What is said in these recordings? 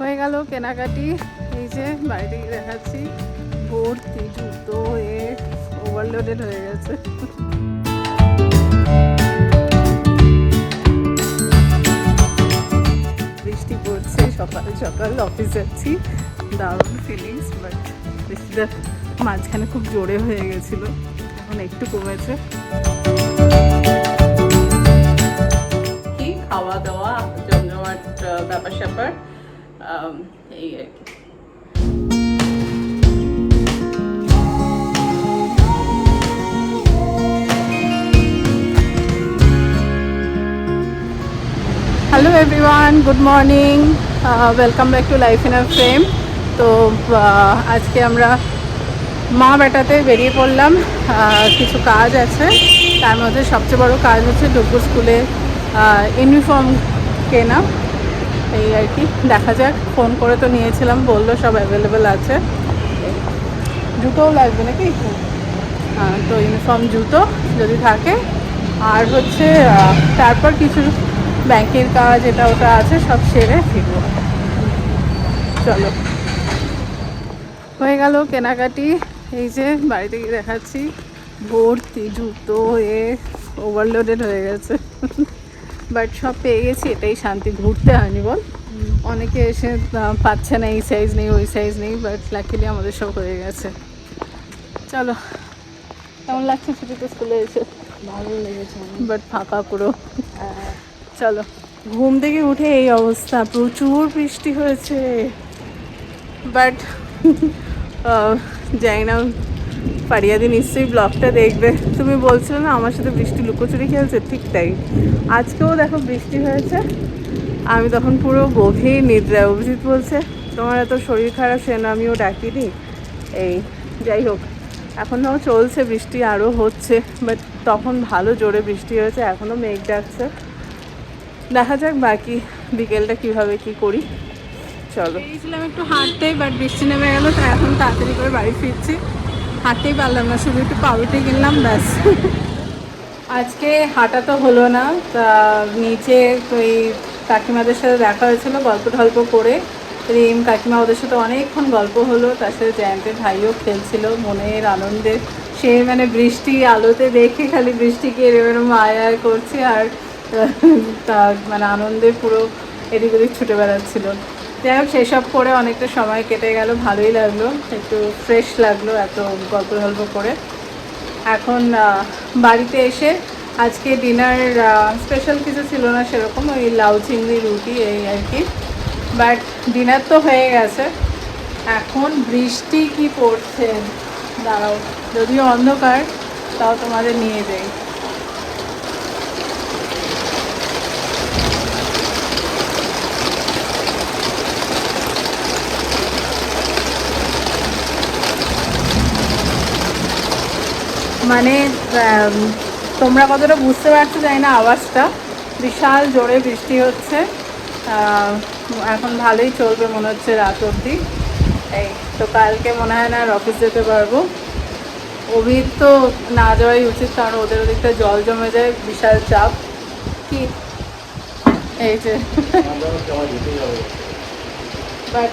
হয়ে গেল কেনাকাটি। এই যে বাড়িতে গিয়ে দেখাচ্ছি। ভর্তি জুতো এ ওভারলোডেড হয়ে গেছে। বৃষ্টি পড়ছে, সকাল সকাল অফিস যাচ্ছি। দারুণ ফিলিংস বাট বৃষ্টিটা মাঝখানে খুব জোরে হয়ে গেছিল। এখন একটু কমেছে। খাওয়া দাওয়া, জমজমাট ব্যাপার স্যাপার এই আর hello everyone good morning welcome back to life in a frame তো আহ, আজকে আমরা মা বেটাতে বেরিয়ে পড়লাম। আহ, কিছু কাজ আছে। তার মধ্যে সবচেয়ে বড় কাজ হচ্ছে ডুব্বু স্কুলে ইউনিফর্ম কেনা। এই আর কি। দেখা যাক, ফোন করে তো নিয়েছিলাম, বলল সব অ্যাভেলেবেল আছে। জুতোও লাগবে নাকি? হ্যাঁ তো ইউনিফর্ম জুতো যদি থাকে। আর হচ্ছে তারপর কিছু ব্যাংকের কাজ, এটা ওটা আছে, সব সেরে ফিরবো। চলো। হয়ে গেল কেনাকাটি। এই যে বাড়িতে গিয়ে দেখাচ্ছি। ভর্তি জুতো এ ওভারলোডেড হয়ে গেছে। বাট সব পেয়ে গেছি এটাই শান্তি। ঘুরতে হয়নি বল। অনেকে এসে পাচ্ছে না এই সাইজ নেই ওই সাইজ নেই বাট লাকিলি আমাদের সব হয়ে গেছে। চলো কেমন লাগছে ছুটিতে স্কুলে এসে? ভালো লেগেছে বাট ফাঁকা পুরো। চলো। ঘুম থেকে উঠে এই অবস্থা প্রচুর বৃষ্টি হয়েছে। বাট যাই না পারিয়াদি নিশ্চয়ই ব্লগটা দেখবে। তুমি বলছিলে না, আমার সাথে বৃষ্টি লুকোচুরি খেলছে, ঠিক তাই। আজকেও দেখো বৃষ্টি হয়েছে। আমি তখন পুরো গভীর নিদ্রায়, অভিজিৎ বলছে, তোমার এত শরীর খারাপ, সে না আমিও ডাকিনি? এই, যাই হোক, এখন এখনও চলছে বৃষ্টি আরও হচ্ছে বাট তখন ভালো জোরে বৃষ্টি হয়েছে এখনও মেঘ ডাকছে। দেখা যাক বাকি বিকেলটা কীভাবে কি করি। চলো। গিয়েছিলাম একটু হাঁটতেই বাট বৃষ্টি নেমে গেল তাই এখন তাড়াতাড়ি করে বাড়ি ফিরছি। হাঁটতেই পারলাম না, শুধু একটু পাউরুটি কিনলাম ব্যাস। আজকে হাঁটা তো হলো না, তা নিচে ওই কাকিমাদের সাথে দেখা হয়েছিল, গল্প টল্প করে। রিম কাকিমা ওদের সাথে অনেকক্ষণ গল্প হলো, তার সাথে জয়ন্তের ভাইও খেলছিল, মনের আনন্দে। সে মানে বৃষ্টি আলোতে দেখে খালি বৃষ্টিকে এরম এরম আয় আয় করছে, আর তার মানে আনন্দে পুরো এদিক ওদিক ছুটে বেড়াচ্ছিল। যাই হোক সেসব করে অনেকটা সময় কেটে গেল, ভালোই লাগল, একটু ফ্রেশ লাগল এত গল্প গল্প করে। এখন বাড়িতে এসে আজকে ডিনার স্পেশাল কিছু ছিল না সেরকম, ওই লাউ চিংড়ি, রুটি, এই আর কি। বাট ডিনার তো হয়ে গেছে। এখন বৃষ্টি কি পড়ছে? দাঁড়াও, যদিও অন্ধকার, তাও তোমাদের নিয়ে যাই। মানে তোমরা কতটা বুঝতে পারছ জানি না আওয়াজটা। বিশাল জোরে বৃষ্টি হচ্ছে। এখন ভালোই চলবে মনে হচ্ছে রাত অবধি। এই তো কালকে মনে হয় না আর অফিস যেতে পারব। অভির তো না যাওয়াই উচিত কারণ ওদের ওদিকটা জল জমে যায় বিশাল চাপ। কি? এই যে। বাট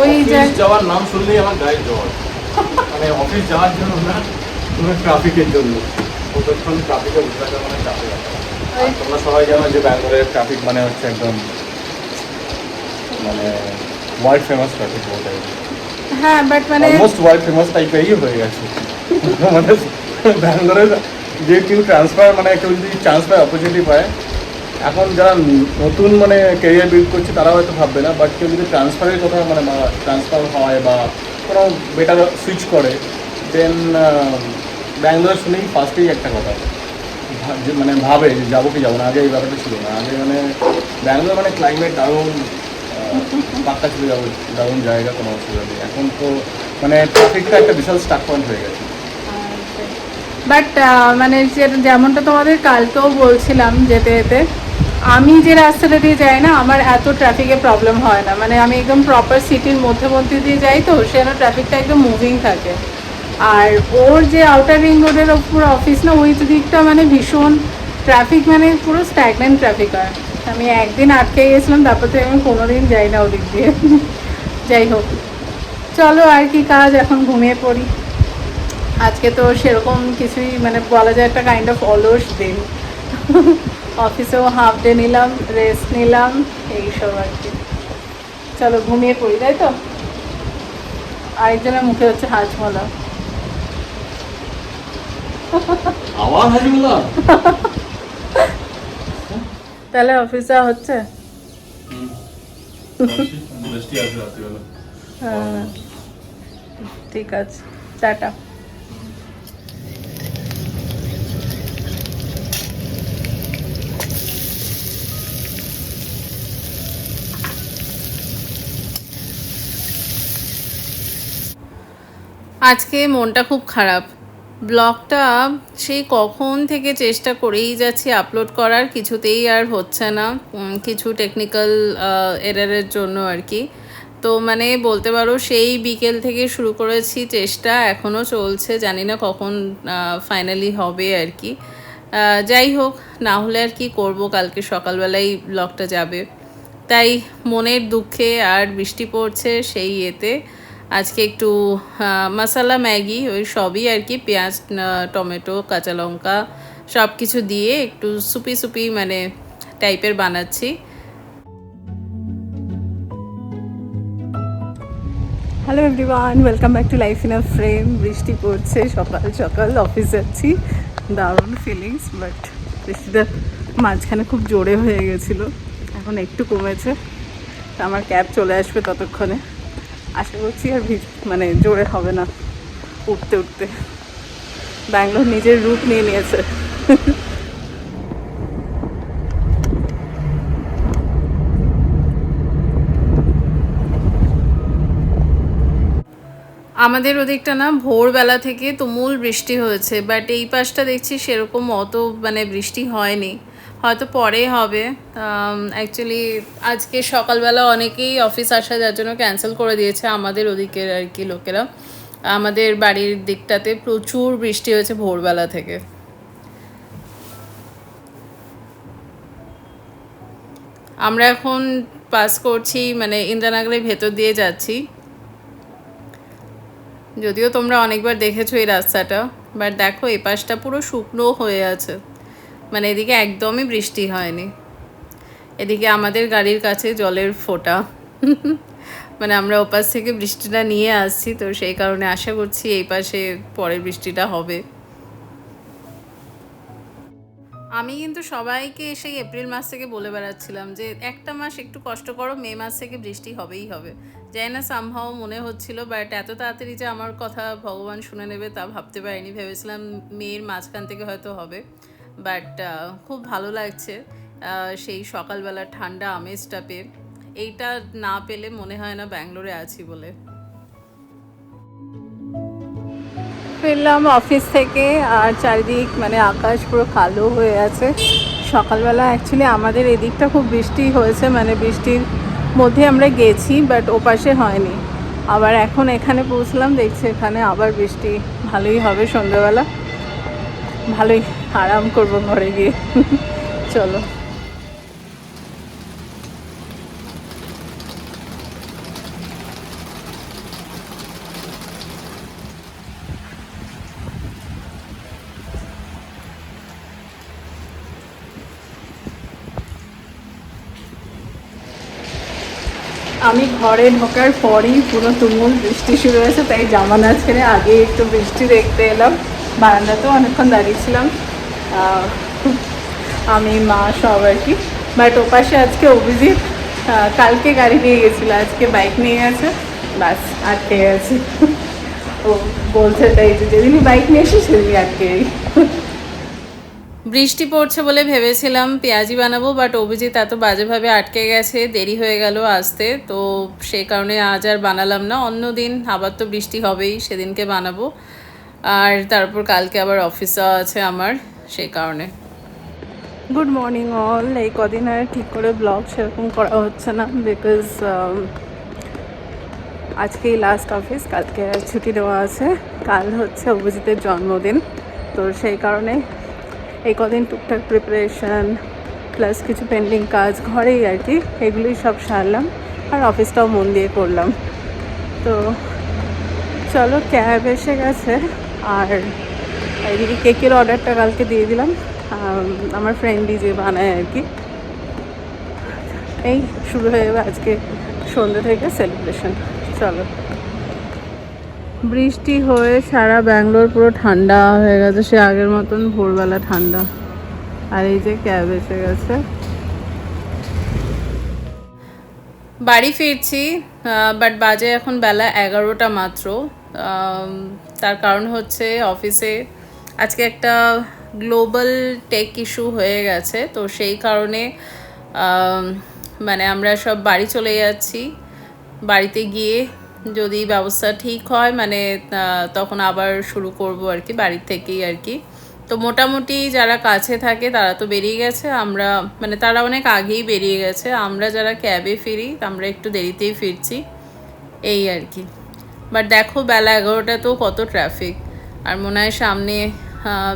ওই যাওয়ার নাম শুনলেই আমার গায়ে জ্বর। মানে অফিস যাওয়ার জন্য না কোনো ট্রাফিকের জন্য। কতক্ষণ ট্রাফিকে উঠে থাকা মানে আছে। তোমরা সবাই জানো যে ব্যাঙ্গালোরের ট্রাফিক মানে হচ্ছে একদম মানে ওয়ার্ল্ড ফেমাস ট্রাফিক বলতে হ্যাঁ বাট মানে অলমোস্ট ওয়ার্ল্ড ফেমাস টাইপেরই হয়ে গেছে। মানে ব্যাঙ্গালোরের যে কেউ ট্রান্সফার মানে কেউ যদি চান্স পায় অপরচুনিটি পায় এখন যারা নতুন মানে ক্যারিয়ার বিল্ড করছে তারা হয়তো ভাববে না বাট কেউ যদি ট্রান্সফারের কথা মানে ট্রান্সফার হয় বা কোনো বেটার সুইচ করে দেন ব্যাঙ্গালোর শুনেই ফার্স্টেই একটা কথা। যে মানে ভাবে যে যাব কি যাব না, আগে এই ব্যাপারটা ছিল না। আগে মানে ব্যাঙ্গালোর মানে ক্লাইমেট দারুণ পাক্কা ছিল যাব দারুণ জায়গা কোনো অসুবিধা নেই। এখন তো মানে ট্রাফিকটা একটা বিশাল স্টাক পয়েন্ট হয়ে গেছে। বাট মানে যেমনটা তোমাদের কালকেও বলছিলাম যেতে যেতে, আমি যে রাস্তাটা দিয়ে যাই না, আমার এত ট্রাফিকে প্রবলেম হয় না। মানে আমি একদম প্রপার সিটির মধ্যে মধ্যে দিয়ে যাই তো, সেখানে ট্রাফিকটা একদম মুভিং থাকে। আর ওর যে আউটার রিং রোডের ওপর অফিস না, ওই দিকটা মানে ভীষণ ট্রাফিক মানে পুরো স্ট্যাগনেন্ট ট্রাফিক হয় আমি একদিন আটকে গেছিলাম, তারপর থেকে আমি কোনোদিন যাই না ওদিক দিয়ে। যাই হোক, চলো আর কি কাজ, এখন ঘুমিয়ে পড়ি। আজকে তো সেরকম কিছুই মানে বলা যায় একটা কাইন্ড অফ অলস দিন। অফিসেও হাফ ডে নিলাম রেস্ট নিলাম, এইসব আর কি। চলো ঘুমিয়ে পড়ি, তাই তো? আরেকজনের মুখে হচ্ছে হাজমলা। আবার হাজিমুল্লাহ। তাহলে অফিস যাওয়া হচ্ছে? হ্যাঁ। ঠিক আছে টাটা। আজকে মনটা খুব খারাপ। ব্লগটা সেই কখন থেকে চেষ্টা করেই যাচ্ছি আপলোড করার কিছুতেই আর হচ্ছে না। কিছু টেকনিক্যাল এরারের জন্য আর কি। তো মানে বলতে পারো সেই বিকেল থেকে শুরু করেছি চেষ্টা এখনও চলছে, জানি না কখন ফাইনালি হবে আর কি। যাই হোক, না হলে আর কি করব, কালকে সকালবেলাই ব্লগটা যাবে। তাই মনের দুঃখে আর বৃষ্টি পড়ছে সেই ইয়েতে। আজকে একটু মশালা, ম্যাগি, ওই সবই আর কি, পেঁয়াজ টমেটো, কাঁচা লঙ্কা সব কিছু দিয়ে একটু সুপি সুপি মানে টাইপের বানাচ্ছি। Hello everyone welcome back to life in a frame বৃষ্টি পড়ছে, সকাল সকাল অফিস যাচ্ছি। দারুণ ফিলিংস বাট বৃষ্টিটা মাঝখানে খুব জোরে হয়ে গেছিল, এখন একটু কমেছে। আমার ক্যাব চলে আসবে ততক্ষণে। আশা করছি আর মানে জোরে হবে না উঠতে উঠতে। ব্যাঙ্গালোর নিজের রূপ নিয়ে নিয়েছে। আমাদের ওদিকটা না ভোরবেলা থেকে তুমুল বৃষ্টি হয়েছে বাট এই পাশটা দেখছি সেরকম অত মানে বৃষ্টি হয়নি। হয়তো পরে হবে। অ্যাকচুয়ালি আজকে সকালবেলা অনেকেই অফিস আসা যার জন্য ক্যান্সেল করে দিয়েছে আমাদের ওদিকের আর কি লোকেরা। আমাদের বাড়ির দিকটাতে প্রচুর বৃষ্টি হয়েছে ভোরবেলা থেকে। আমরা এখন পাস করছি মানে ইন্দ্রানগরের ভেতর দিয়ে যাচ্ছি। যদিও তোমরা অনেকবার দেখেছ এই রাস্তাটা বাট দেখো এই পাশটা পুরো শুকনো হয়ে আছে। মানে এদিকে একদমই বৃষ্টি হয়নি। এদিকে আমাদের গাড়ির কাছে জলের ফোঁটা। মানে আমরা ওপাশ থেকে বৃষ্টিটা নিয়ে আসছি, তো সেই কারণে আশা করছি এই পাশে পরের বৃষ্টিটা হবে। আমি কিন্তু সবাইকে সেই এপ্রিল মাস থেকে বলে বেড়াচ্ছিলাম যে একটা মাস একটু কষ্ট করো, মে মাস থেকে বৃষ্টি হবেই হবে। যাই না সামহাও মনে হচ্ছিল বাট এত তাড়াতাড়ি যে আমার কথা ভগবান শুনে নেবে তা ভাবতে পারিনি। ভেবেছিলাম মেয়ের মাঝখান থেকে হয়তো হবে। বাট খুব ভালো লাগছে সেই সকালবেলা ঠান্ডা আমেজটা পেয়ে। এইটা না পেলে মনে হয় না ব্যাঙ্গালোরে আছি বলে। ফিরলাম অফিস থেকে, আর চারিদিক মানে আকাশ পুরো কালো হয়ে আছে। সকালবেলা অ্যাকচুয়ালি আমাদের এদিকটা খুব বৃষ্টি হয়েছে মানে বৃষ্টির মধ্যে আমরা গেছি বাট ওপাশে হয়নি। আবার এখন এখানে পৌঁছলাম, দেখছি এখানে আবার বৃষ্টি, ভালোই হবে সন্ধ্যাবেলা। ভালোই আরাম করব ঘরে গিয়ে। চলো। আমি ঘরে ঢোকার পরেই পুরো তুমুল বৃষ্টি শুরু হয়েছে, তাই জামা না ছেড়ে আগে একটু বৃষ্টি দেখতে এলাম। বারান্দাতেও অনেকক্ষণ দাঁড়িয়েছিলাম। আমি, মা, সব আর কি। বাট ওপাশে আজকে অভিজিৎ কালকে গাড়ি নিয়ে গেছিল, আজকে বাইক নিয়ে গেছে। বাস, আটকে গেছে। ও বলছে তাই যে, যেদিনই বাইক নিয়ে এসে সেদিনই আটকে বৃষ্টি পড়ছে বলে ভেবেছিলাম পেঁয়াজি বানাবো বাট অভিজিৎ এত বাজেভাবে আটকে গেছে, দেরি হয়ে গেল আসতে। তো সেই কারণে আজ আর বানালাম না। অন্য দিন আবার তো বৃষ্টি হবেই, সেদিনকে বানাবো। আর তারপর কালকে আবার অফিস আছে আমার, সেই কারণে। গুড মর্নিং অল এই কদিন আর ঠিক করে ব্লগ সেরকম করা হচ্ছে না বিকজ আজকেই লাস্ট অফিস কালকে ছুটি দেওয়া আছে। কাল হচ্ছে অভিজিতের জন্মদিন, তো সেই কারণে এই কদিন টুকটাক প্রিপারেশন প্লাস কিছু পেন্ডিং কাজ ঘরেই আর কি, এগুলোই সব সারলাম আর অফিসটাও মন দিয়ে করলাম। তো চলো ক্যাব এসে গেছে। আর এদিকে কেকের অর্ডারটা কালকে দিয়ে দিলাম। আমার ফ্রেন্ডই যে বানায় আর কি। এই শুরু হয়ে যাবে আজকে সন্ধ্যে থেকে সেলিব্রেশন চলো। বৃষ্টি হয়ে সারা ব্যাঙ্গালোর পুরো ঠান্ডা হয়ে গেছে, সে আগের মতন ভোরবেলা ঠান্ডা। আর এই যে ক্যাব এসে গেছে। বাড়ি ফিরছি বাট বাজে এখন বেলা এগারোটা মাত্র। তার কারণ হচ্ছে অফিসে আজকে একটা গ্লোবাল টেক ইস্যু হয়ে গেছে, তো সেই কারণে মানে আমরা সব বাড়ি চলে যাচ্ছি। বাড়িতে গিয়ে যদি ব্যবস্থা ঠিক হয় মানে তখন আবার শুরু করব আর কি, বাড়ির থেকেই আর কি। তো মোটামুটি যারা কাছে থাকে, তারা তো বেরিয়ে গেছে। আমরা মানে তারা অনেক আগেই বেরিয়ে গেছে। আমরা যারা ক্যাবে ফিরি, আমরা একটু দেরিতেই ফিরছি। এই আর কি। বাট দেখো বেলা এগারোটা তো কত ট্রাফিক আর মনে হয় সামনে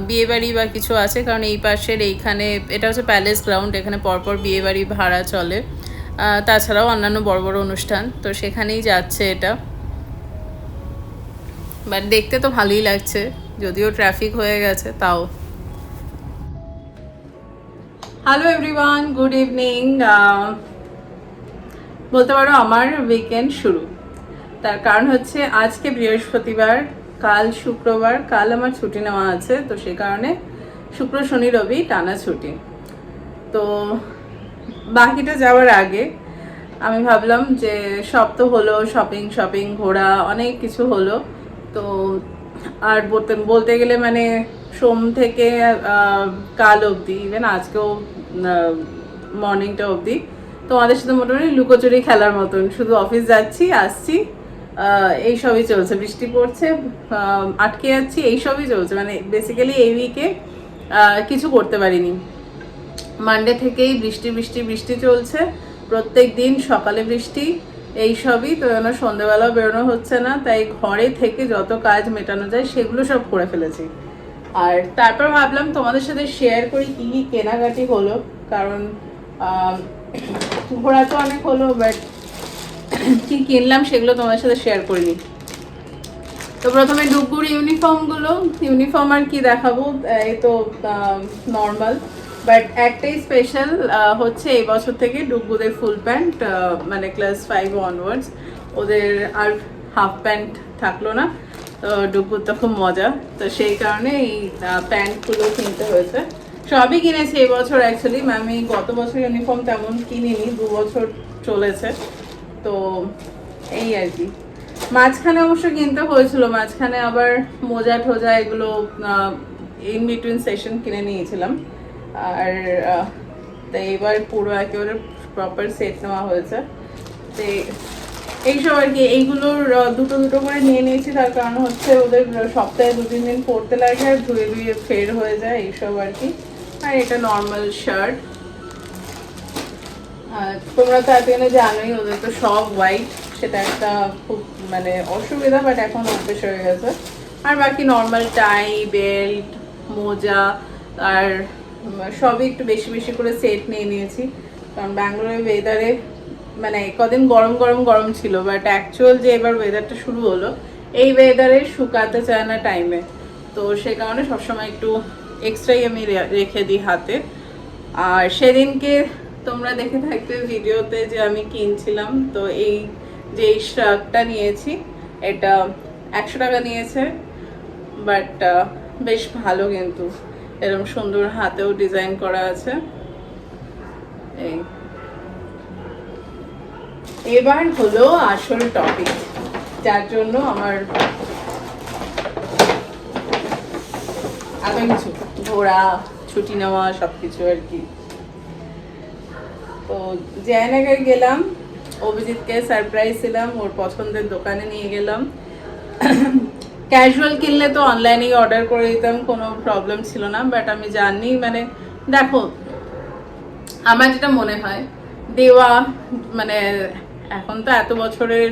বিয়েবাড়ি বা কিছু আছে, কারণ এই পাশের এইখানে, এটা হচ্ছে প্যালেস গ্রাউন্ড এখানে পরপর বিয়েবাড়ি ভাড়া চলে। তাছাড়াও অন্যান্য বড় বড় অনুষ্ঠান, তো সেখানেই যাচ্ছে এটা। বাট দেখতে তো ভালোই লাগছে, যদিও ট্রাফিক হয়ে গেছে, তাও। হ্যালো এভরিওয়ান গুড ইভিনিং বলতে পারো আমার উইকেন্ড শুরু। তার কারণ হচ্ছে আজকে বৃহস্পতিবার, কাল শুক্রবার, কাল আমার ছুটি নেওয়া আছে, তো সে কারণে শুক্র, শনি, রবি, টানা ছুটি। তো বাকিটা যাওয়ার আগে আমি ভাবলাম যে সব তো হলো শপিং শপিং ঘোরা, অনেক কিছু হলো। তো আর বলতে বলতে গেলে মানে সোম থেকে কাল অবধি ইভেন আজকেও মর্নিংটা অবধি। তোমাদের সাথে মোটামুটি লুকোচুরি খেলার মতন, শুধু অফিস যাচ্ছি, আসছি আহ, এই সবই চলছে। বৃষ্টি পড়ছে আটকে যাচ্ছি এই সবই চলছে। মানে বেসিক্যালি এই উইকে কিছু করতে পারিনি। মানডে থেকেই বৃষ্টি বৃষ্টি বৃষ্টি চলছে। প্রত্যেক দিন সকালে বৃষ্টি এই সবই তো যেন সন্ধ্যেবেলাও বেরোনো হচ্ছে না। তাই ঘরে থেকে যত কাজ মেটানো যায় সেগুলো সব করে ফেলেছি। আর তারপর ভাবলাম তোমাদের সাথে শেয়ার করি কি কি কেনাকাটি হলো। কারণ ঘোরা তো অনেক হলো বাট কি কিনলাম সেগুলো তোমাদের সাথে শেয়ার করিনি তো প্রথমে ডুবুর ইউনিফর্মগুলো ইউনিফর্ম আর কি দেখাবো এই তো নর্মাল বাট একটাই স্পেশাল হচ্ছে এই বছর থেকে ডুবুদের ফুল প্যান্ট মানে ক্লাস ফাইভ অনওয়ার্ডস ওদের আর হাফ প্যান্ট থাকল না, তো ডুবুর তো খুব মজা, তো সেই কারণে এই প্যান্টগুলো কিনতে হয়েছে। সবই কিনেছি এই বছর অ্যাকচুয়ালি আমি গত বছর ইউনিফর্ম তেমন কিনিনি, দু বছর চলেছে। তো এই আর কি। মাঝখানে অবশ্য কিনতে হয়েছিল, মাঝখানে আবার মোজা ঠোজা এগুলো ইন বিটুইন সেশন কিনে নিয়েছিলাম। আর তো এবার পুরো একেবারে প্রপার সেট নেওয়া হয়েছে। তো এইসব আর কি, এইগুলোর দুটো দুটো করে নিয়ে নিয়েছি, তার কারণ হচ্ছে ওদের সপ্তাহে দু তিন দিন পরতে লাগে আর ধুয়ে ধুয়ে ফের হয়ে যায় এইসব আর কি। আর এটা নর্মাল শার্ট তোমরা তো এতদিনে জানোই, ওদের তো সব হোয়াইট সেটা একটা খুব মানে অসুবিধা বাট এখন অভ্যেস হয়ে গেছে। আর বাকি নর্মাল টাই বেল্ট মোজা, আর সবই একটু বেশি বেশি করে সেট নিয়ে নিয়েছি। কারণ ব্যাঙ্গালোরের ওয়েদারে মানে কদিন গরম গরম গরম ছিল বাট অ্যাকচুয়াল যে এবার ওয়েদারটা শুরু হলো, এই ওয়েদারে শুকাতে চায় না টাইমে তো সে কারণে সবসময় একটু এক্সট্রাই আমি রেখে দিই হাতে। আর সেদিনকে তোমরা দেখে থাকবে ভিডিওতে যে আমি কিনছিলাম। তো এই যে এই শার্টটা নিয়েছি, এটা একশো টাকা নিয়েছে বাট বেশ ভালো কিন্তু। এরকম সুন্দর হাতেও ডিজাইন করা আছে। এই। এবার হলো আসল টপিক যার জন্য আমার এত কিছু ঘোরা, ছুটি নেওয়া, সবকিছু আর কি। তো জয়নগর গেলাম, অভিজিৎকে সারপ্রাইজ দিলাম, ওর পছন্দের দোকানে নিয়ে গেলাম। ক্যাজুয়াল কিনলে তো অনলাইনেই অর্ডার করে দিতাম, কোনো প্রবলেম ছিল না বাট আমি জানি মানে দেখো, আমার যেটা মনে হয়, দেওয়া মানে এখন তো এত বছরের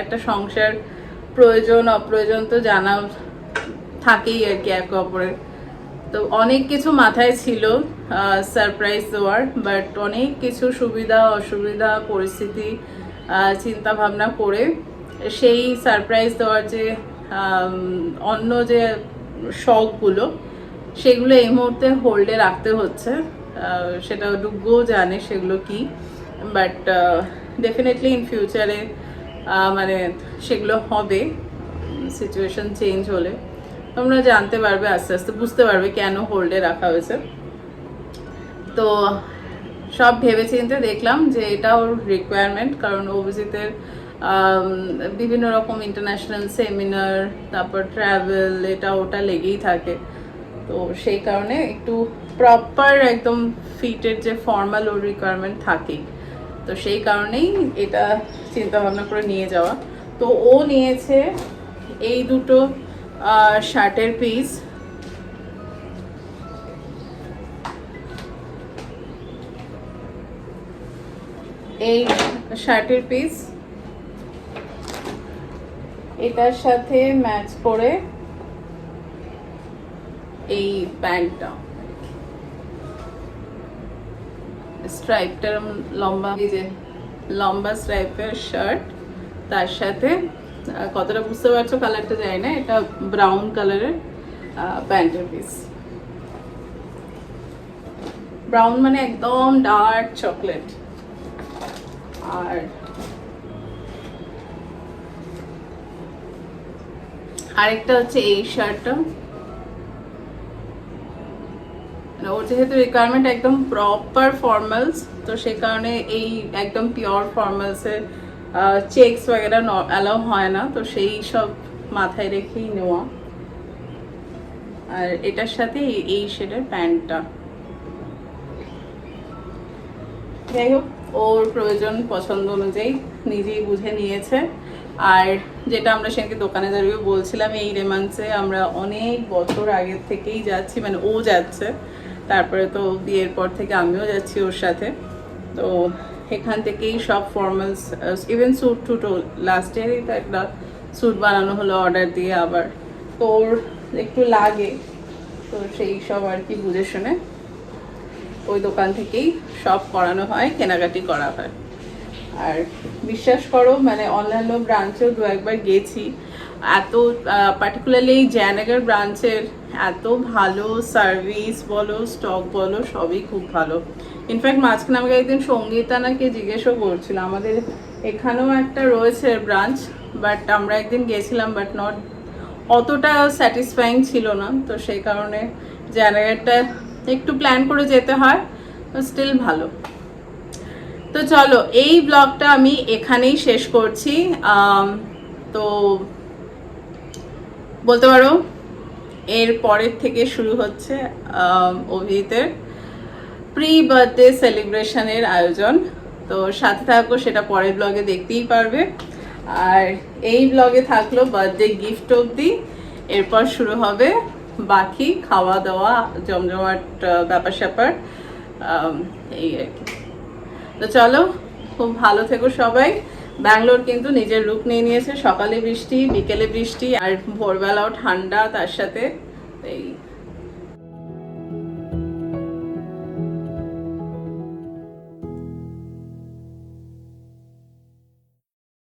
একটা সংসার, প্রয়োজন, অপ্রয়োজন তো জানা থাকেই আর কি একে অপরের। তো অনেক কিছু মাথায় ছিল সারপ্রাইজ দেওয়ার বাট অনেক কিছু সুবিধা, অসুবিধা, পরিস্থিতি চিন্তা ভাবনা করে সেই সারপ্রাইজ দেওয়ার যে অন্য যে শখগুলো, সেগুলো এই মুহূর্তে হোল্ডে রাখতে হচ্ছে। সেটা ডুগ্গো জানে সেগুলো কি বাট ডেফিনেটলি ইন ফিউচারে মানে সেগুলো হবে সিচুয়েশন চেঞ্জ হলে। তোমরা জানতে পারবে, আস্তে আস্তে বুঝতে পারবে কেন হোল্ডে রাখা হয়েছে। তো সব ভেবেচিন্তে দেখলাম যে এটা ওর রিকোয়ারমেন্ট কারণ অভিজিতের বিভিন্ন রকম ইন্টারন্যাশনাল সেমিনার তারপর ট্রাভেল এটা ওটা লেগেই থাকে। তো সেই কারণে একটু প্রপার একদম ফিটের যে ফর্মাল ওর রিকোয়ারমেন্ট থাকেই। তো সেই কারণেই এটা চিন্তা ভাবনা করে নিয়ে যাওয়া। তো ও নিয়েছে এই দুটো শার্টের পিস এই শার্টের পিস এটার সাথে ম্যাচ করে এই প্যান্টটা। স্ট্রাইপটা লম্বা যে লম্বা স্ট্রাইপের শার্ট তার সাথে কতটা বুঝতে পারছ কালারটা যায় না, এটা ব্রাউন কালারের প্যান্টের পিস ব্রাউন মানে একদম ডার্ক চকলেট আর আরেকটা হচ্ছে এই শার্টটা মানে ওর যেহেতু রিকোয়ারমেন্ট একদম প্রপার ফর্মালস তো সেই কারণে এই একদম পিওর ফর্মালসের চেকস वगैरह অ্যালাউ হয় না তো সেই সব মাথায় রেখেই নেওয়া আর এটার সাথে এই- এই শেডের প্যান্টটা যাই হোক ওর প্রয়োজন পছন্দ অনুযায়ী নিজেই বুঝে নিয়েছে আর যেটা আমরা সেদিনকে দোকানে দাঁড়িয়ে বলছিলাম এই রেমান্সে আমরা অনেক বছর আগের থেকেই যাচ্ছি মানে ও যাচ্ছে তারপরে তো বিয়ের পর থেকে আমিও যাচ্ছি ওর সাথে তো এখান থেকেই সব ফর্মালস ইভেন স্যুট টুটও লাস্ট ইয়ারই তো একটা স্যুট বানানো হলো অর্ডার দিয়ে আবার। তো একটু লাগে, তো সেই সব আর কি বুঝে শুনে ওই দোকান থেকেই সব করানো হয়, কেনাকাটি করা হয়। আর বিশ্বাস করো মানে অন্যান্য ব্রাঞ্চেও দু একবার গেছি এত পার্টিকুলারলি এই জয়নগর ব্রাঞ্চের এত ভালো সার্ভিস বলো স্টক বলো, সবই খুব ভালো। ইনফ্যাক্ট মাঝখানে আমাকে একদিন সঙ্গীতা নাকি জিজ্ঞেসও করছিল, আমাদের এখানেও একটা রয়েছে ব্রাঞ্চ বাট আমরা একদিন গেছিলাম বাট নট অতটা স্যাটিসফাইং ছিল না। তো সেই কারণে জায়গাটা একটু প্ল্যান করে যেতে হয় স্টিল ভালো। তো চলো, এই ব্লগটা আমি এখানেই শেষ করছি। তো বলতে পারো, এর পরের থেকে শুরু হচ্ছে অভিজিতের প্রি বার্থডে সেলিব্রেশনের আয়োজন। তো সাথে থাকো, সেটা পরের ব্লগে দেখতেই পারবে। আর এই ব্লগে থাকল বার্থডে গিফট অবধি। এরপর শুরু হবে বাকি খাওয়া দাওয়া জমজমাট ব্যাপার স্যাপার এই আর কি। তো চলো, খুব ভালো থেকো সবাই। ব্যাঙ্গালোর কিন্তু নিজের রূপ নিয়ে নিয়েছে। সকালে বৃষ্টি, বিকেলে বৃষ্টি, আর ভোরবেলাও ঠান্ডা তার সাথে। এই